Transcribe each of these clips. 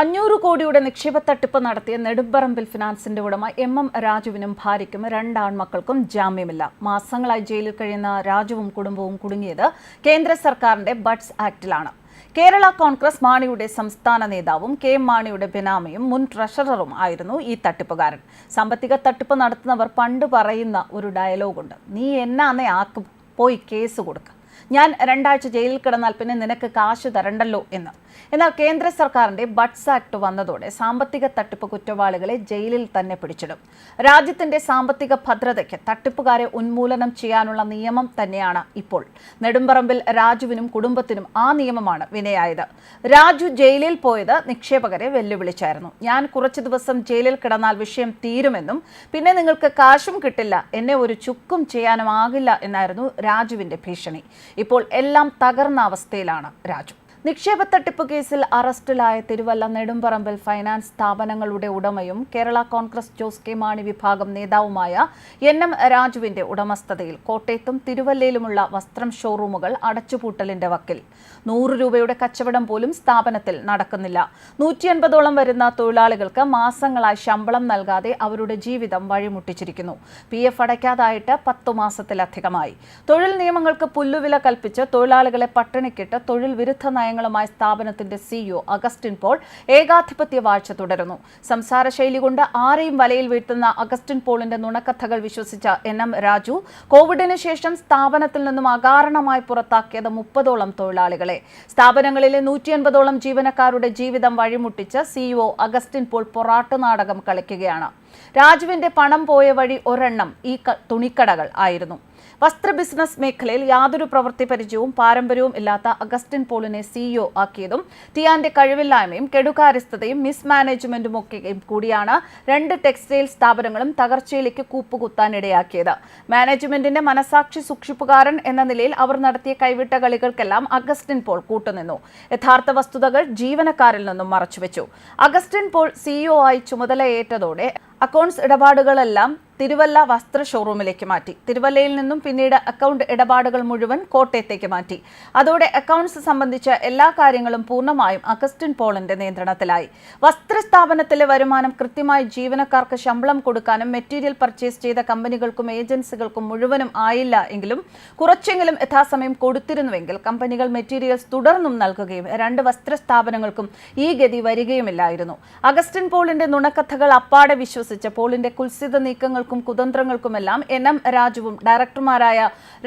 അഞ്ഞൂറ് കോടിയുടെ നിക്ഷേപ തട്ടിപ്പ് നടത്തിയ നെടുമ്പറമ്പിൽ ഫിനാൻസിന്റെ ഉടമ എം എം രാജുവിനും ഭാര്യയ്ക്കും രണ്ടാൺമക്കൾക്കും ജാമ്യമില്ല. മാസങ്ങളായി ജയിലിൽ കഴിയുന്ന രാജുവും കുടുംബവും കുടുങ്ങിയത് കേന്ദ്ര സർക്കാരിന്റെ ബഡ്സ് ആക്ടിലാണ്. കേരള കോൺഗ്രസ് മാണിയുടെ സംസ്ഥാന നേതാവും കെ മാണിയുടെ ബിനാമിയും മുൻ ട്രഷററും ആയിരുന്നു ഈ തട്ടിപ്പുകാരൻ. സാമ്പത്തിക തട്ടിപ്പ് നടത്തുന്നവർ പണ്ട് പറയുന്ന ഒരു ഡയലോഗുണ്ട്. നീ എന്നാന്നേ ആക്ക് പോയി കേസ് കൊടുക്ക. ഞാൻ രണ്ടാഴ്ച ജയിലിൽ കിടന്നാൽ പിന്നെ നിനക്ക് കാശ് തരണ്ടല്ലോ എന്ന്. എന്നാൽ കേന്ദ്ര സർക്കാരിന്റെ ബഡ്സ് ആക്ട് വന്നതോടെ സാമ്പത്തിക തട്ടിപ്പ് കുറ്റവാളികളെ ജയിലിൽ തന്നെ പിടിച്ചിടും. രാജ്യത്തിന്റെ സാമ്പത്തിക ഭദ്രതയ്ക്ക് തട്ടിപ്പുകാരെ ഉന്മൂലനം ചെയ്യാനുള്ള നിയമം തന്നെയാണ് ഇപ്പോൾ. നെടുമ്പറമ്പിൽ രാജുവിനും കുടുംബത്തിനും ആ നിയമമാണ് വിനയായത്. രാജു ജയിലിൽ പോയത് നിക്ഷേപകരെ വെല്ലുവിളിച്ചായിരുന്നു. ഞാൻ കുറച്ചു ദിവസം ജയിലിൽ കിടന്നാൽ വിഷയം തീരുമെന്നും പിന്നെ നിങ്ങൾക്ക് കാശും കിട്ടില്ല എന്നെ ഒരു ചുക്കും ചെയ്യാനും ആകില്ല എന്നായിരുന്നു രാജുവിന്റെ ഭീഷണി. ഇപ്പോൾ എല്ലാം തകർന്ന അവസ്ഥയിലാണ് രാജു. നിക്ഷേപ തട്ടിപ്പ് കേസിൽ അറസ്റ്റിലായ തിരുവല്ല നെടുമ്പറമ്പിൽ ഫൈനാൻസ് സ്ഥാപനങ്ങളുടെ ഉടമയും കേരള കോൺഗ്രസ് ജോസ് കെ മാണി വിഭാഗം നേതാവുമായ എൻ എം രാജുവിന്റെ ഉടമസ്ഥതയിൽ കോട്ടയത്തും തിരുവല്ലയിലുമുള്ള വസ്ത്രം ഷോറൂമുകൾ അടച്ചുപൂട്ടലിന്റെ വക്കിൽ. നൂറ് രൂപയുടെ കച്ചവടം പോലും സ്ഥാപനത്തിൽ നടക്കുന്നില്ല. നൂറ്റി അൻപതോളം വരുന്ന തൊഴിലാളികൾക്ക് മാസങ്ങളായി ശമ്പളം നൽകാതെ അവരുടെ ജീവിതം വഴിമുട്ടിച്ചിരിക്കുന്നു. പി എഫ് അടയ്ക്കാതായിട്ട് പത്തു മാസത്തിലധികമായി. തൊഴിൽ നിയമങ്ങൾക്ക് പുല്ലുവില കൽപ്പിച്ച് തൊഴിലാളികളെ പട്ടിണിക്കിട്ട് തൊഴിൽ വിരുദ്ധ നയങ്ങളുമായി സ്ഥാപനത്തിന്റെ സിഇഒ അഗസ്റ്റിൻ പോൾ ഏകാധിപത്യ വാഴ്ച തുടരുന്നു. സംസാര ശൈലി കൊണ്ട് ആരെയും വലയിൽ വീഴ്ത്തുന്ന അഗസ്റ്റിൻ പോളിന്റെ നുണക്കഥകൾ വിശ്വസിച്ച എൻ എം രാജു കോവിഡിന് ശേഷം സ്ഥാപനത്തിൽ നിന്നും അകാരണമായി പുറത്താക്കിയത് മുപ്പതോളം തൊഴിലാളികളെ. സ്ഥാപനങ്ങളിലെ നൂറ്റി അൻപതോളം ജീവനക്കാരുടെ ജീവിതം വഴിമുട്ടിച്ച് സിഇഒ അഗസ്റ്റിൻ പോൾ പൊറാട്ട് നാടകം കളിക്കുകയാണ്. രാജുവിന്റെ പണം പോയ വഴി ഒരെണ്ണം ഈ തുണിക്കടകൾ ആയിരുന്നു. വസ്ത്ര ബിസിനസ് മേഖലയിൽ യാതൊരു പ്രവൃത്തി പരിചയവും പാരമ്പര്യവും ഇല്ലാത്ത അഗസ്റ്റിൻ പോളിനെ സിഇഒ ആക്കിയതും ടിയാന്റെ കഴിവില്ലായ്മയും കെടുകാര്യസ്ഥതയും മിസ്മാനേജ്മെന്റും ഒക്കെ കൂടിയാണ് രണ്ട് ടെക്സ്റ്റൈൽ സ്ഥാപനങ്ങളും തകർച്ചയിലേക്ക് കൂപ്പുകുത്താനിടയാക്കിയത്. മാനേജ്മെന്റിന്റെ മനസാക്ഷി സൂക്ഷിപ്പുകാരൻ എന്ന നിലയിൽ അവർ നടത്തിയ കൈവിട്ട കളികൾക്കെല്ലാം അഗസ്റ്റിൻ പോൾ കൂട്ടുനിന്നു. യഥാർത്ഥ വസ്തുതകൾ ജീവനക്കാരിൽ നിന്നും മറച്ചുവെച്ചു. അഗസ്റ്റിൻ പോൾ സിഇഒ ആയി ചുമതലയേറ്റതോടെ അക്കൗണ്ട്സ് ഇടപാടുകളെല്ലാം തിരുവല്ല വസ്ത്ര ഷോറൂമിലേക്ക് മാറ്റി. തിരുവല്ലയിൽ നിന്നും പിന്നീട് അക്കൗണ്ട് ഇടപാടുകൾ മുഴുവൻ കോട്ടയത്തേക്ക് മാറ്റി. അതോടെ അക്കൗണ്ട്സ് സംബന്ധിച്ച എല്ലാ കാര്യങ്ങളും പൂർണമായും അഗസ്റ്റിൻ പോളിന്റെ നിയന്ത്രണത്തിലായി. വസ്ത്ര സ്ഥാപനത്തിലെ വരുമാനം കൃത്യമായി ജീവനക്കാർക്ക് ശമ്പളം കൊടുക്കാനും മെറ്റീരിയൽ പർച്ചേസ് ചെയ്ത കമ്പനികൾക്കും ഏജൻസികൾക്കും മുഴുവനും ആയില്ല എങ്കിലും കുറച്ചെങ്കിലും യഥാസമയം കൊടുത്തിരുന്നുവെങ്കിൽ കമ്പനികൾ മെറ്റീരിയൽസ് തുടർന്നും നൽകുകയും രണ്ട് വസ്ത്ര സ്ഥാപനങ്ങൾക്കും ഈ ഗതി വരികയുമില്ലായിരുന്നു. അഗസ്റ്റിൻ പോളിന്റെ നുണക്കഥകൾ അപ്പാടെ വിശ്വസിച്ച പോളിന്റെ കുൽസിത നീക്കങ്ങൾക്കും കുതന്ത്രങ്ങൾക്കുമെല്ലാം എൻ എം രാജുവും ഡയറക്ടർമാരായ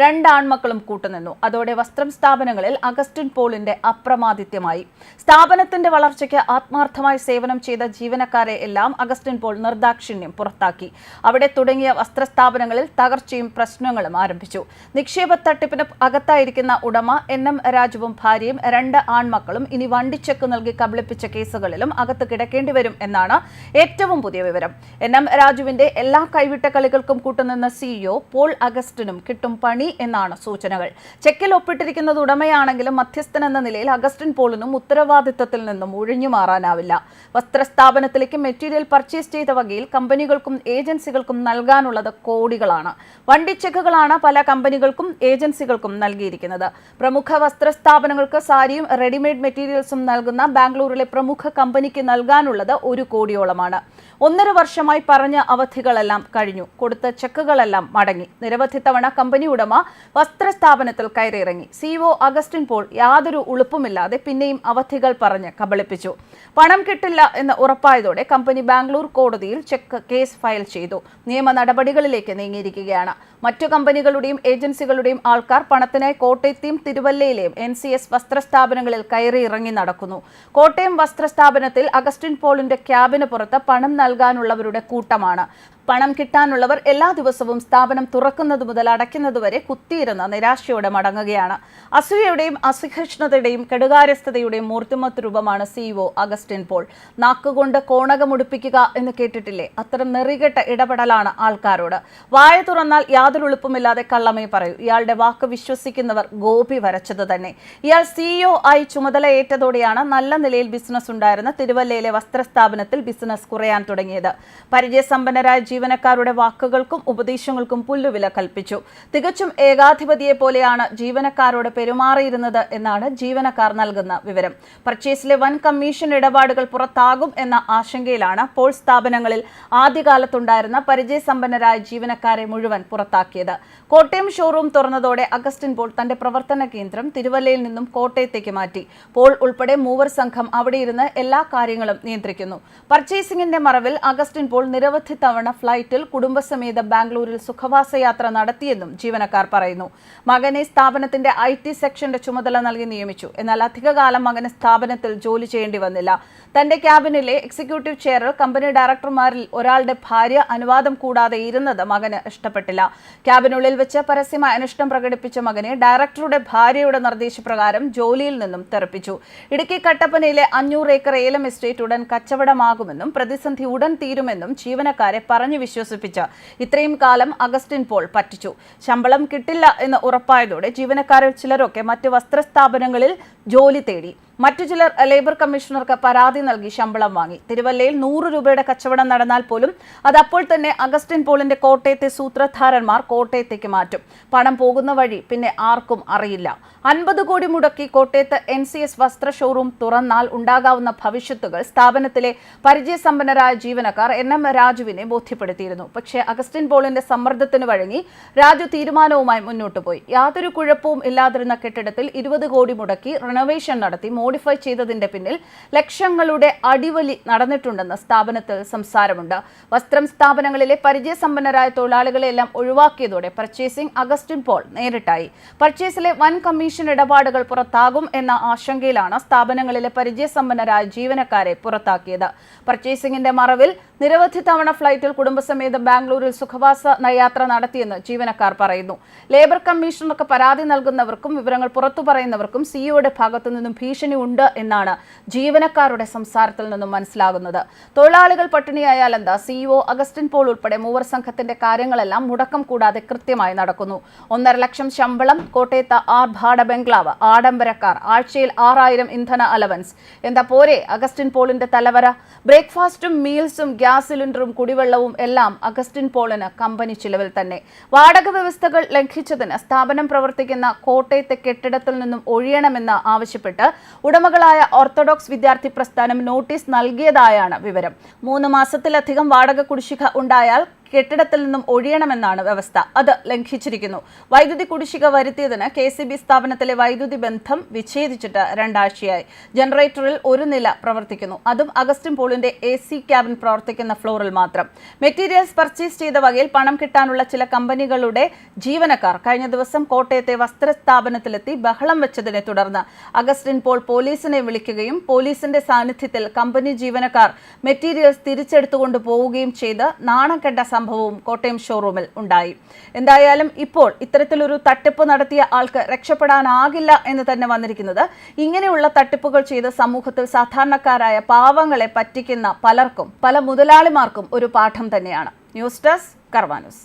രണ്ട് ആൺമക്കളും കൂട്ടുനിന്നു. അതോടെ വസ്ത്രം സ്ഥാപനങ്ങളിൽ അഗസ്റ്റിൻ പോളിന്റെ അപ്രമാദിത്യമായി. സ്ഥാപനത്തിന്റെ വളർച്ചയ്ക്ക് ആത്മാർത്ഥമായി സേവനം ചെയ്ത ജീവനക്കാരെ എല്ലാം അഗസ്റ്റിൻ പോൾ നിർദാക്ഷിണ്യം പുറത്താക്കി. അവിടെ തുടങ്ങിയ വസ്ത്ര സ്ഥാപനങ്ങളിൽ തകർച്ചയും പ്രശ്നങ്ങളും ആരംഭിച്ചു. നിക്ഷേപ തട്ടിപ്പിന് അകത്തായിരിക്കുന്ന ഉടമ എൻ എം രാജുവും ഭാര്യയും രണ്ട് ആൺമക്കളും ഇനി വണ്ടിച്ചെക്ക് നൽകി കബളിപ്പിച്ച കേസുകളിലും അകത്ത് കിടക്കേണ്ടി വരും എന്നാണ് ഏറ്റവും പുതിയ വിവരം. എൻ എം രാജുവിന്റെ എല്ലാ കൈവിട്ട കളികൾക്കും കൂട്ടുനിന്ന സിഇഒ പോൾ അഗസ്റ്റിനും കിട്ടും പണി എന്നാണ് സൂചനകൾ. ചെക്കിൽ ഒപ്പിട്ടിരിക്കുന്നത് ഉടമയാണെങ്കിലും മധ്യസ്ഥൻ എന്ന നിലയിൽ അഗസ്റ്റിൻ പോളിനും ഉത്തരവാദിത്തത്തിൽ നിന്നും ഒഴിഞ്ഞു മാറാനാവില്ല. വസ്ത്രസ്ഥാപനത്തിലേക്ക് മെറ്റീരിയൽ പർച്ചേസ് ചെയ്ത വകയിൽ കമ്പനികൾക്കും ഏജൻസികൾക്കും നൽകാനുള്ളത് കോടികളാണ്. വണ്ടി ചെക്കുകളാണ് പല കമ്പനികൾക്കും ഏജൻസികൾക്കും നൽകിയിരിക്കുന്നത്. പ്രമുഖ വസ്ത്രസ്ഥാപനങ്ങൾക്ക് സാരിയും റെഡിമെയ്ഡ് മെറ്റീരിയൽസും നൽകുന്ന ബാംഗ്ലൂരിലെ പ്രമുഖ കമ്പനിക്ക് നൽകാനുള്ളത് ഒരു കോടിയോളമാണ്. ഒന്നര വർഷമായി പറഞ്ഞ അവധികളെല്ലാം കഴിഞ്ഞു. കൊടുത്ത ചെക്കുകളെല്ലാം മടങ്ങി. നിരവധി തവണ കമ്പനി ഉടമ വസ്ത്ര സ്ഥാപനത്തിൽ കയറിയിറങ്ങി സിഒ അഗസ്റ്റിൻ പോൾ യാതൊരു ഉളുപ്പുമില്ലാതെ പിന്നെയും അവധികൾ പറഞ്ഞ് കബളിപ്പിച്ചു. പണം കിട്ടില്ല എന്ന് ഉറപ്പായതോടെ കമ്പനി ബാംഗ്ലൂർ കോടതിയിൽ ചെക്ക് കേസ് ഫയൽ ചെയ്തു. നിയമ നടപടികളിലേക്ക് നീങ്ങിയിരിക്കുകയാണ്. മറ്റു കമ്പനികളുടെയും ഏജൻസികളുടെയും ആൾക്കാർ പണത്തിനായി കോട്ടയത്തെയും തിരുവല്ലയിലെയും എൻ സി എസ് വസ്ത്ര സ്ഥാപനങ്ങളിൽ കയറി ഇറങ്ങി നടക്കുന്നു. കോട്ടയം വസ്ത്രസ്ഥാപനത്തിൽ അഗസ്റ്റിൻ പോളിന്റെ ക്യാബിന് പുറത്ത് പണം നൽകാനുള്ളവരുടെ കൂട്ടമാണ്. പണം കിട്ടാനുള്ളവർ എല്ലാ ദിവസവും സ്ഥാപനം തുറക്കുന്നത് മുതൽ അടയ്ക്കുന്നതുവരെ കുത്തിയിരുന്ന നിരാശയോടെ മടങ്ങുകയാണ്. അസൂയയുടെയും അസഹിഷ്ണുതയുടെയും കെടുകാര്യസ്ഥതയുടെയും മൂർത്തിമത്ത് രൂപമാണ് സിഇഒ അഗസ്റ്റിൻ പോൾ. നാക്കുകൊണ്ട് കോണകമുടിപ്പിക്കുക എന്ന് കേട്ടിട്ടില്ലേ? അത്തരം നെറികെട്ട ഇടപെടലാണ് ആൾക്കാരോട്. വായ തുറന്നാൽ യാതൊരു എളുപ്പമില്ലാതെ കള്ളമേ പറയൂ. ഇയാളുടെ വാക്ക് വിശ്വസിക്കുന്നവർ ഗോപി വരച്ചത് തന്നെ. ഇയാൾ സിഇഒ ആയി ചുമതലയേറ്റതോടെയാണ് നല്ല നിലയിൽ ബിസിനസ് ഉണ്ടായിരുന്ന തിരുവല്ലയിലെ വസ്ത്രസ്ഥാപനത്തിൽ ബിസിനസ് കുറയാൻ തുടങ്ങിയത്. പരിചയസമ്പന്നരായ ജീവനക്കാരുടെ വാക്കുകൾക്കും ഉപദേശങ്ങൾക്കും പുല്ലുവില കൽപ്പിച്ചു. തികച്ചും ഏകാധിപതിയെ പോലെയാണ് ജീവനക്കാരോട് പെരുമാറിയിരുന്നത് എന്നാണ് ജീവനക്കാർ നൽകുന്ന വിവരം. പർച്ചേസിലെ വൻ കമ്മീഷൻ ഇടപാടുകൾ പുറത്താകും എന്ന ആശങ്കയിലാണ് പോൾ സ്ഥാപനങ്ങളിൽ ആദ്യകാലത്തുണ്ടായിരുന്ന പരിചയസമ്പന്നരായ ജീവനക്കാരെ മുഴുവൻ പുറത്താക്കിയത്. കോട്ടയം ഷോറൂം തുറന്നതോടെ അഗസ്റ്റിൻ പോൾ തന്റെ പ്രവർത്തന കേന്ദ്രം തിരുവല്ലയിൽ നിന്നും കോട്ടയത്തേക്ക് മാറ്റി. പോൾ ഉൾപ്പെടെ മൂവർ സംഘം അവിടെയിരുന്ന് എല്ലാ കാര്യങ്ങളും നിയന്ത്രിക്കുന്നു. പർച്ചേസിംഗിന്റെ മറവിൽ അഗസ്റ്റിൻ പോൾ നിരവധി തവണ ഫ്ലൈറ്റിൽ കുടുംബസമേത ബാംഗ്ലൂരിൽ സുഖവാസയാത്ര നടത്തിയെന്നും ജീവനക്കാർ പറയുന്നു. മകനെ സ്ഥാപനത്തിന്റെ ഐ ടി സെക്ഷന്റെ ചുമതല നൽകി നിയമിച്ചു. എന്നാൽ അധികകാലം മകന് സ്ഥാപനത്തിൽ ജോലി ചെയ്യേണ്ടി വന്നില്ല. തന്റെ ക്യാബിനിലെ എക്സിക്യൂട്ടീവ് ചെയർ കമ്പനി ഡയറക്ടർമാരിൽ ഒരാളുടെ ഭാര്യ അനുവാദം കൂടാതെ ഇരുന്നത് മകന് ഇഷ്ടപ്പെട്ടില്ല. ക്യാബിനുള്ളിൽ വെച്ച് പരസ്യമായ അനിഷ്ടം പ്രകടിപ്പിച്ച മകനെ ഡയറക്ടറുടെ ഭാര്യയുടെ നിർദ്ദേശപ്രകാരം ജോലിയിൽ നിന്നും തെറിപ്പിച്ചു. ഇടുക്കി കട്ടപ്പനയിലെ അഞ്ഞൂറ് ഏക്കർ ഏലം എസ്റ്റേറ്റ് ഉടൻ കച്ചവടമാകുമെന്നും പ്രതിസന്ധി ഉടൻ തീരുമെന്നും ജീവനക്കാരെ പറഞ്ഞു വിശ്വസിപ്പിച്ച് ഇത്രയും കാലം അഗസ്റ്റിൻ പോൾ പറ്റിച്ചു. ശമ്പളം കിട്ടില്ല എന്ന് ഉറപ്പായതോടെ ജീവനക്കാരിൽ ചിലരൊക്കെ മറ്റ് വസ്ത്രസ്ഥാപനങ്ങളിൽ ജോലി തേടി. മറ്റു ചിലർ ലേബർ കമ്മീഷണർക്ക് പരാതി നൽകി ശമ്പളം വാങ്ങി. തിരുവല്ലയിൽ നൂറ് രൂപയുടെ കച്ചവടം നടന്നാൽ പോലും അത് അപ്പോൾ തന്നെ അഗസ്റ്റിൻ പോളിന്റെ കോട്ടയത്തെ സൂത്രധാരന്മാർ കോട്ടയത്തേക്ക് മാറ്റും. പണം പോകുന്ന വഴി പിന്നെ ആർക്കും അറിയില്ല. അൻപത് കോടി മുടക്കി കോട്ടയത്ത് എൻ സി എസ് വസ്ത്ര ഷോറൂം തുറന്നാൽ ഉണ്ടാകാവുന്ന ഭവിഷ്യത്തുകൾ സ്ഥാപനത്തിലെ പരിചയസമ്പന്നരായ ജീവനക്കാർ എൻ എം രാജുവിനെ ബോധ്യപ്പെടുത്തിയിരുന്നു. പക്ഷേ അഗസ്റ്റിൻ പോളിന്റെ സമ്മർദ്ദത്തിന് വഴങ്ങി രാജു തീരുമാനവുമായി മുന്നോട്ട് പോയി. യാതൊരു കുഴപ്പവും ഇല്ലാതിരുന്ന കെട്ടിടത്തിൽ ഇരുപത് കോടി മുടക്കി റിനോവേഷൻ നടത്തി മോഡിഫൈ ചെയ്തതിന്റെ പിന്നിൽ ലക്ഷങ്ങളുടെ അടിവലി നടന്നിട്ടുണ്ടെന്ന് സ്ഥാപനത്തിൽ സംസാരമുണ്ട്. വസ്ത്രം സ്ഥാപനങ്ങളിലെ പരിചയസമ്പന്നരായ തൊഴിലാളികളെല്ലാം ഒഴിവാക്കിയതോടെ പർച്ചേസിംഗ് അഗസ്റ്റിൻ പോൾ നേരിട്ടായി. പർച്ചേസിലെ വൻ കമ്മീഷൻ ഇടപാടുകൾ പുറത്താകും എന്ന ആശങ്കയിലാണ് സ്ഥാപനങ്ങളിലെ പരിചയസമ്പന്നരായ ജീവനക്കാരെ പുറത്താക്കിയത്. പർച്ചേസിംഗിന്റെ മറവിൽ നിരവധി തവണ ഫ്ളൈറ്റിൽ കുടുംബസമേതം ബാംഗ്ലൂരിൽ സുഖവാസ യാത്ര നടത്തിയെന്ന് ജീവനക്കാർ പറയുന്നു. ലേബർ കമ്മീഷണർക്ക് പരാതി നൽകുന്നവർക്കും വിവരങ്ങൾ പുറത്തു പറയുന്നവർക്കും സിഇഒയുടെ ഭാഗത്തു നിന്നും ഭീഷണി ഉണ്ട് എന്നാണ് ജീവനക്കാരുടെ സംസാരത്തിൽ നിന്നും മനസ്സിലാകുന്നത്. തൊഴിലാളികൾ പട്ടിണിയായാൽ എന്താ? സിഇഒ അഗസ്റ്റിൻ പോൾ ഉൾപ്പെടെ മൂവർ സംഘത്തിന്റെ കാര്യങ്ങളെല്ലാം മുടക്കം കൂടാതെ കൃത്യമായി നടക്കുന്നു. ഒന്നര ലക്ഷം ശമ്പളം കോട്ടയത്ത് ആർഭാട ബംഗ്ലാവ് ആഡംബരക്കാർ ആഴ്ചയിൽ ആറായിരം ഇന്ധന അലവൻസ്. എന്താ പോരെ? അഗസ്റ്റിൻ പോളിന്റെ തലവര. ബ്രേക്ക്ഫാസ്റ്റും മീൽസും ഗ്യാസ് സിലിണ്ടറും കുടിവെള്ളവും എല്ലാം അഗസ്റ്റിൻ പോളിന് കമ്പനി ചിലവിൽ തന്നെ. വാടക വ്യവസ്ഥകൾ ലംഘിച്ചതിന് സ്ഥാപനം പ്രവർത്തിക്കുന്ന കോട്ടയത്തെ കെട്ടിടത്തിൽ നിന്നും ഒഴിയണമെന്ന് ആവശ്യപ്പെട്ട് ഉടമകളായ ഓർത്തഡോക്സ് വിദ്യാർത്ഥി പ്രസ്ഥാനം നോട്ടീസ് നൽകിയതായാണ് വിവരം. മൂന്ന് മാസത്തിലധികം വാടക കുടിശ്ശിക ഉണ്ടായാൽ കെട്ടിടത്തിൽ നിന്നും ഒഴിയണമെന്നാണ് വ്യവസ്ഥ. അത് ലംഘിച്ചിരിക്കുന്നു. വൈദ്യുതി കുടിശ്ശിക വരുത്തിയതിന് കെ സി ബി സ്ഥാപനത്തിലെ വൈദ്യുതി ബന്ധം വിച്ഛേദിച്ചിട്ട് രണ്ടാഴ്ചയായി. ജനറേറ്ററിൽ ഒരു നില പ്രവർത്തിക്കുന്നു. അതും അഗസ്റ്റിൻ പോളിന്റെ എ സി ക്യാബിൻ പ്രവർത്തിക്കുന്ന ഫ്ലോറിൽ മാത്രം. മെറ്റീരിയൽസ് പർച്ചേസ് ചെയ്ത വകയിൽ പണം കിട്ടാനുള്ള ചില കമ്പനികളുടെ ജീവനക്കാർ കഴിഞ്ഞ ദിവസം കോട്ടയത്തെ വസ്ത്ര സ്ഥാപനത്തിലെത്തി ബഹളം വെച്ചതിനെ തുടർന്ന് അഗസ്റ്റിൻ പോൾ പോലീസിനെ വിളിക്കുകയും പോലീസിന്റെ സാന്നിധ്യത്തിൽ കമ്പനി ജീവനക്കാർ മെറ്റീരിയൽസ് തിരിച്ചെടുത്തുകൊണ്ട് പോവുകയും ചെയ്ത് നാണം കെട്ട സംഭവവും കോട്ടയം ഷോറൂമിൽ ഉണ്ടായി. എന്തായാലും ഇപ്പോൾ ഇത്തരത്തിലൊരു തട്ടിപ്പ് നടത്തിയ ആൾക്ക് രക്ഷപ്പെടാനാകില്ല എന്ന് തന്നെ വന്നിരിക്കുന്നത്. ഇങ്ങനെയുള്ള തട്ടിപ്പുകൾ ചെയ്ത് സമൂഹത്തിൽ സാധാരണക്കാരായ പാവങ്ങളെ പറ്റിക്കുന്ന പലർക്കും പല മുതലാളിമാർക്കും ഒരു പാഠം തന്നെയാണ്. News desk കർവാനൂസ്